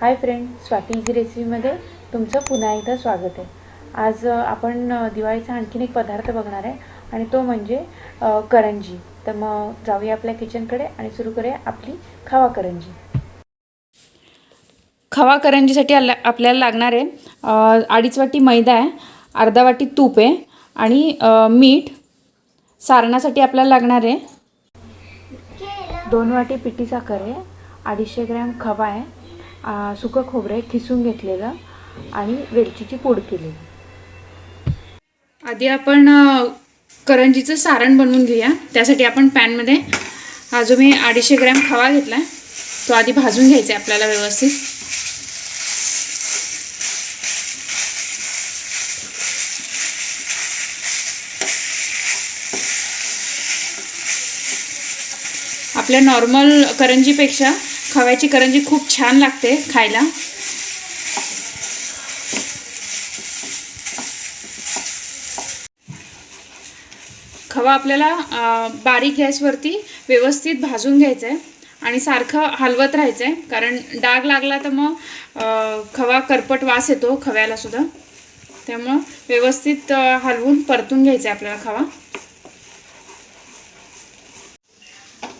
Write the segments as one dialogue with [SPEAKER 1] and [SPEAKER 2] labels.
[SPEAKER 1] हाय friend Swati easy रेसिपीमध्ये तुमचं पुन्हा एकदा स्वागत आहे. आज आपण दिवाळीचा आणखीन एक पदार्थ बघणार आहे आणि तो म्हणजे करंजी. तर मग जाऊया आपल्या किचनकडे आणि सुरू करूया आपली खवा करंजी. खवा करंजीसाठी आला आपल्याला लागणार आहे अडीच वाटी मैदा आहे अर्धा वाटी तूप आहे आणि मीठ सारणासाठी आपल्याला लागणार आहे. दोन वाटी पिठी साखर आहे अडीचशे ग्रॅम खवा आहे सुकं खोबरं आहे खिसून घेतलेलं आणि वेलचीची पूड केलेली. आधी आपण करंजीचं सारण बनवून घेऊया. त्यासाठी आपण पॅनमध्ये हा जो मी अडीचशे ग्रॅम खवा घेतला आहे तो आधी भाजून घ्यायचा आहे आपल्याला व्यवस्थित. आपल्या नॉर्मल करंजीपेक्षा खव्याची करंजी खूप छान लागते खायला. खवा आपल्याला बारीक गॅसवरती व्यवस्थित भाजून घ्यायचं आहे आणि सारखं हलवत राहायचं आहे कारण डाग लागला तर मग खवा करपट वास येतो खव्याला सुद्धा. त्यामुळं व्यवस्थित हलवून परतून घ्यायचं आहे आपल्याला खवा.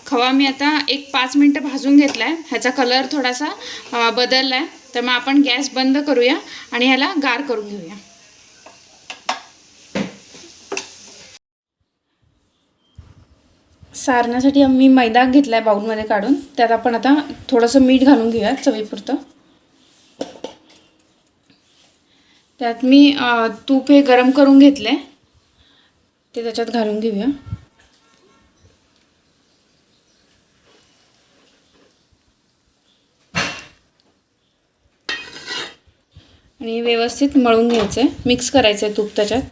[SPEAKER 1] खवा मी आता एक पाच मिनटं भाजून घेतला आहे ह्याचा कलर थोडासा बदलला आहे तर मग आपण गॅस बंद करूया आणि ह्याला गार करून घेऊया. सारण्यासाठी मी मैदा घेतला आहे बाऊलमध्ये काढून. त्यात आपण आता थोडंसं मीठ घालून घेऊया चवीपुरतं. त्यात मी तूप हे गरम करून घेतलं आहे ते त्याच्यात घालून घेऊया. आणि व्यवस्थित मळून घ्यायचं. आहे मिक्स करायचं आहे तूप त्याच्यात.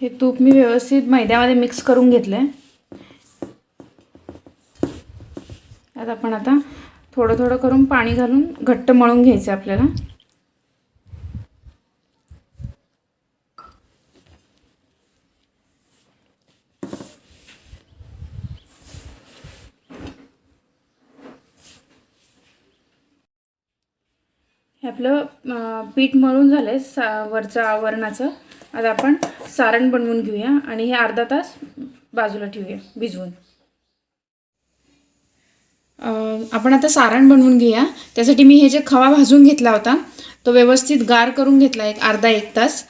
[SPEAKER 1] हे तूप मी व्यवस्थित मैद्यामध्ये मिक्स करून घेतलं आहे त्यात आपण आता थोडं थोडं करून पाणी घालून घट्ट मळून घ्यायचं आहे आपल्याला. हे आपलं पीठ मळून झालं आहे सा वरचं आवरणाचं आता आपण सारण बनवून घेऊया आणि हे अर्धा तास बाजूला ठेवूया भिजवून. आपण आता सारण बनवून घेऊया. त्यासाठी मी हे जे खवा भाजून घेतला होता तो व्यवस्थित गार करून घेतला एक अर्धा एक तास.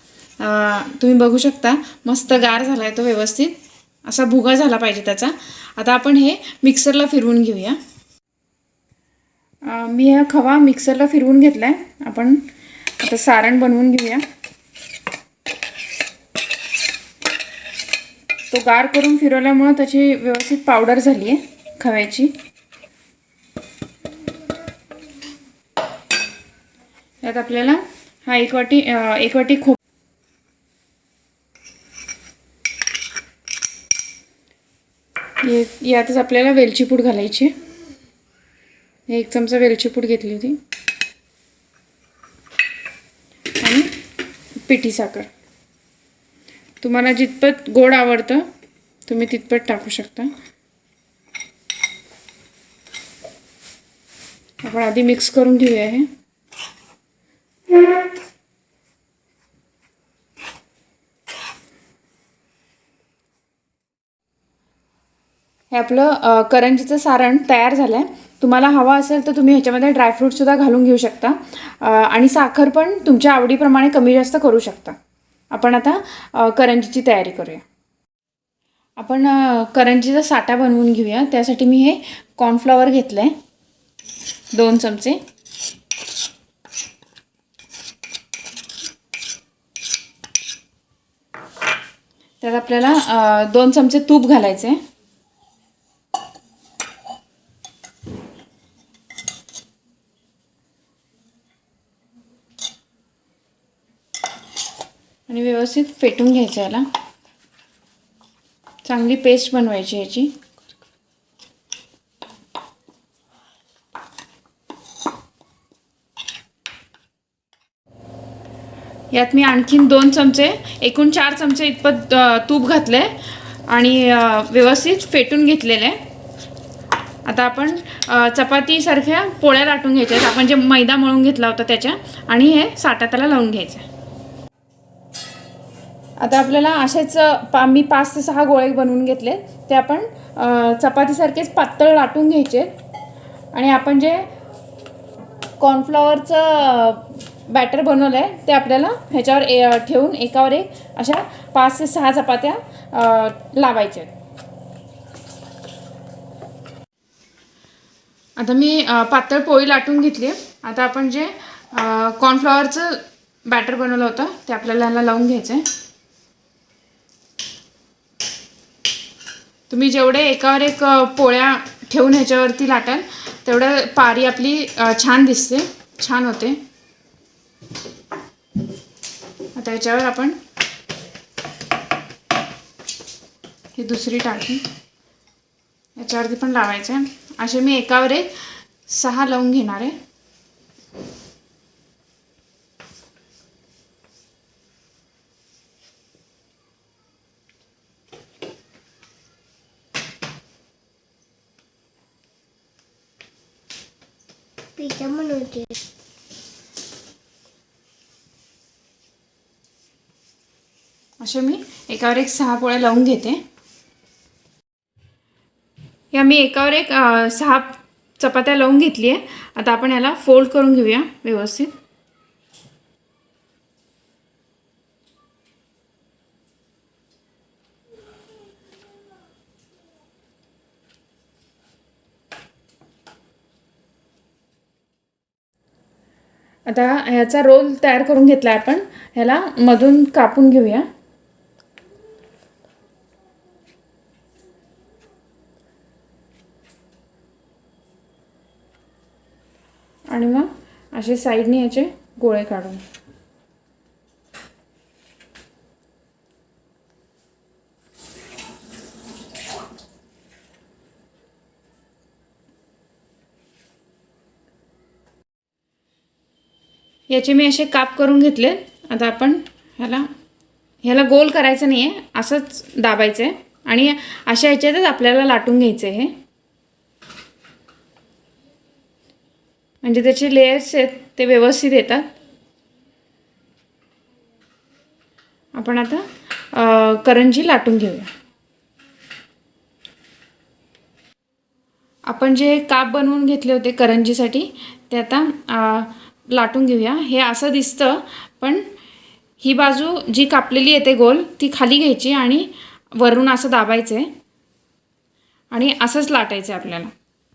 [SPEAKER 1] तुम्ही बघू शकता मस्त गार झाला आहे तो व्यवस्थित. असा भुगा झाला पाहिजे त्याचा. आता आपण हे मिक्सरला फिरवून घेऊया. मी हा खवा मिक्सरला फिरवून घेतला आहे आपण आता सारण बनवून घेऊया. तो गार करून फिरवल्यामुळं त्याची व्यवस्थित पावडर झाली आहे खव्याची. यात आपल्याला हा एक वाटी एक वाटी खोप यातच आपल्याला वेलची पूड घालायची. आहे एक चमचा वेलची पूड घेतली होती. आणि पिठी साखर. तुम्हाला जितपत गोड आवडतं तुम्ही तितपत टाकू शकता. आपण आधी मिक्स करून घेऊया हे. हे आपलं करंजीचं सारण तयार झालं आहे तुम्हाला हवा असेल तर तुम्ही ह्याच्यामध्ये ड्रायफ्रूटसुद्धा घालून घेऊ शकता. आणि साखर पण तुमच्या आवडीप्रमाणे कमी जास्त करू शकता. आपण आता करंजीची तयारी करूया. आपण करंजीचा साठा बनवून घेऊया. त्यासाठी मी हे कॉर्नफ्लॉवर घेतलं आहे दोन चमचे. त्यात आपल्याला दोन चमचे तूप घालायचे आहे आणि व्यवस्थित फेटून घ्यायचं याला. चांगली पेस्ट बनवायची याची. यात मी आणखीन दोन चमचे एकूण चार चमचे इतपत तूप घातले आणि व्यवस्थित फेटून घेतलेले. आता आपण चपातीसारख्या पोळ्या लाटून घ्यायच्या आहेत. आपण जे मैदा मळून घेतला होता त्याच्या आणि हे साठा त्याला लावून घ्यायचं आता आपल्याला असेच पा मी पाच ते सहा गोळे बनवून घेतले ते आपण चपातीसारखेच पातळ लाटून घ्यायचे. आणि आपण जे कॉर्नफ्लॉवरचं बॅटर बनवलं आहे ते आपल्याला ह्याच्यावर ए ठेवून एकावर एक अशा पाच ते सहा चपात्या लावायच्या. आहेत आता मी पातळ पोळी लाटून घेतली. आहे आता आपण जे कॉर्नफ्लॉवरचं बॅटर बनवलं होतं ते आपल्याला ह्याला लावून घ्यायचं आहे तुम्ही जेवढे एकावर एक पोळ्या ठेवून ह्याच्यावरती लाटाल तेवढं पारी आपली छान दिसते. छान होते. आता ह्याच्यावर आपण ही दुसरी टाकी याच्यावरती पण लावायचं आहे. असे मी एकावर एक सहा लावून घेणार आहे.
[SPEAKER 2] पिझ्झा बनवते
[SPEAKER 1] असे मी एकावर एक सहा पोळ्या लावून घेते या मी एकावर एक सहा चपात्या लावून घेतली आहे आता आपण याला फोल्ड करून घेऊया व्यवस्थित. आता ह्याचा रोल तयार करून घेतला आहे आपण. ह्याला मधून कापून घेऊया. आणि मग असे साईडने याचे गोळे काढून. याचे मी असे काप करून घेतले. आता आपण ह्याला ह्याला गोल करायचं नाही आहे असंच दाबायचं आहे आणि अशा ह्याच्यातच आपल्याला लाटून घ्यायचं आहे हे. म्हणजे त्याचे लेयर्स आहेत ते व्यवस्थित येतात. आपण आता करंजी लाटून घेऊया. आपण जे काप बनवून घेतले होते करंजीसाठी ते आता लाटून घेऊया. हे असं दिसतं पण ही बाजू जी कापलेली येते गोल ती खाली घ्यायची आणि वरून असं दाबायचं आहे आणि असंच लाटायचं आहे आपल्याला.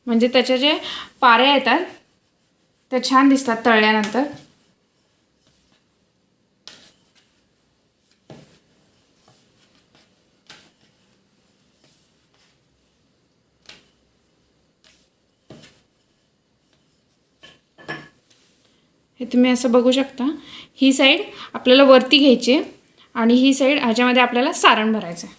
[SPEAKER 1] म्हणजे त्याच्या जे पाऱ्या येतात त्या छान दिसतात तळल्यानंतर. हे तुम्ही असं बघू शकता. ही साईड आपल्याला वरती घ्यायची आहे आणि ही साईड ह्याच्यामध्ये आपल्याला सारण भरायचं आहे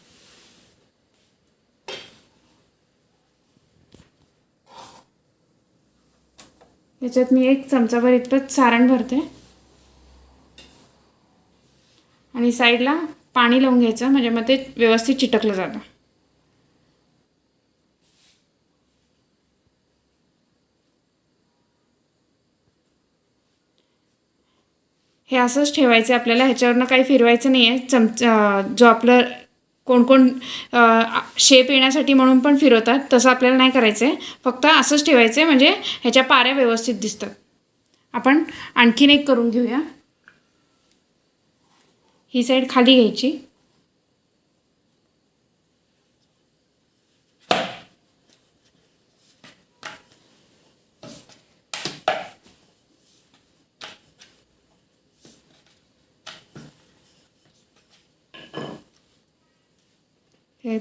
[SPEAKER 1] याच्यात मी एक चमचाभर इतपत सारण भरते. आणि साईडला पाणी लावून घ्यायचं म्हणजे मग ते व्यवस्थित चिटकलं जातं. हे असंच ठेवायचं आहे आपल्याला ह्याच्यावरनं काही फिरवायचं नाही आहे चमचा जो आपलं कोण कोण शेप येण्यासाठी म्हणून पण फिरवतात. तसं आपल्याला नाही करायचं आहे फक्त असंच ठेवायचं आहे म्हणजे ह्याच्या पाऱ्या व्यवस्थित दिसतात. आपण आणखीन एक करून घेऊया. ही साईड खाली घ्यायची. हे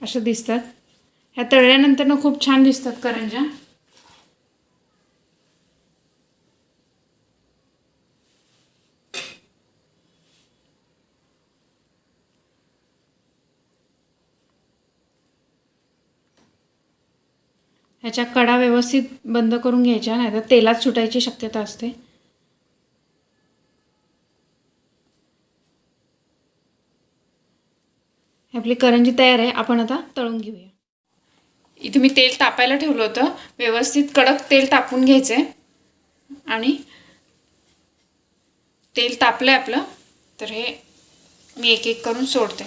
[SPEAKER 1] अशा दिसतात. ह्या तळल्यानंतर ना खूप छान दिसतात करंज्या. ह्याच्या कडा व्यवस्थित बंद करून घ्यायच्या नाही तर तेलात सुटायची शक्यता असते. आपली करंजी तयार आहे आपण आता तळून घेऊया. इथे मी तेल तापायला ठेवलं होतं. व्यवस्थित कडक तेल तापून घ्यायचं आहे आणि तेल तापलं आहे आपलं. तर हे मी एक एक करून सोडते.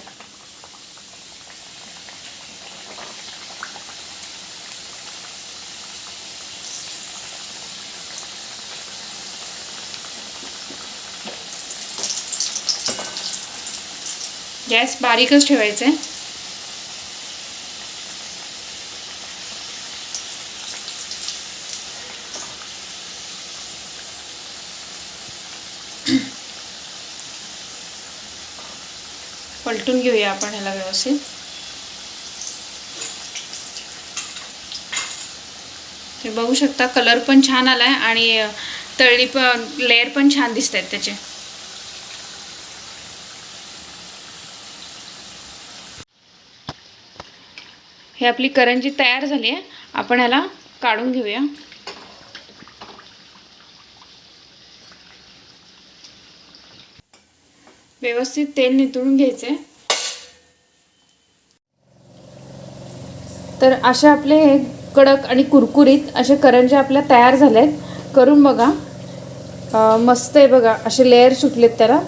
[SPEAKER 1] गॅस बारीकच ठेवायचा. आहे पलटून घेऊया आपण ह्याला व्यवस्थित. हे बघू शकता कलर पण छान आलाय आणि तळली पण लेअर पण छान दिसत आहेत त्याचे. हे आपली करंजी तयार झाली आहे. आपण ह्याला काढून घेऊया. व्यवस्थित तेल नितळून घ्यायचे तर असे आपले हे कडक आणि कुरकुरीत असे करंजे आपल्या तयार झाले आहेत करून बघा. मस्त आहे बघा. असे लेअर सुटलेत त्याला.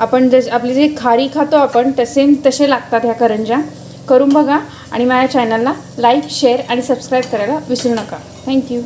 [SPEAKER 1] आपण जस आपली जे खारी खातो आपण तसे तसे लागतात ह्या करंज्या. करून बघा आणि माझ्या चॅनलला लाईक शेअर आणि सबस्क्राईब करायला विसरू नका. थँक्यू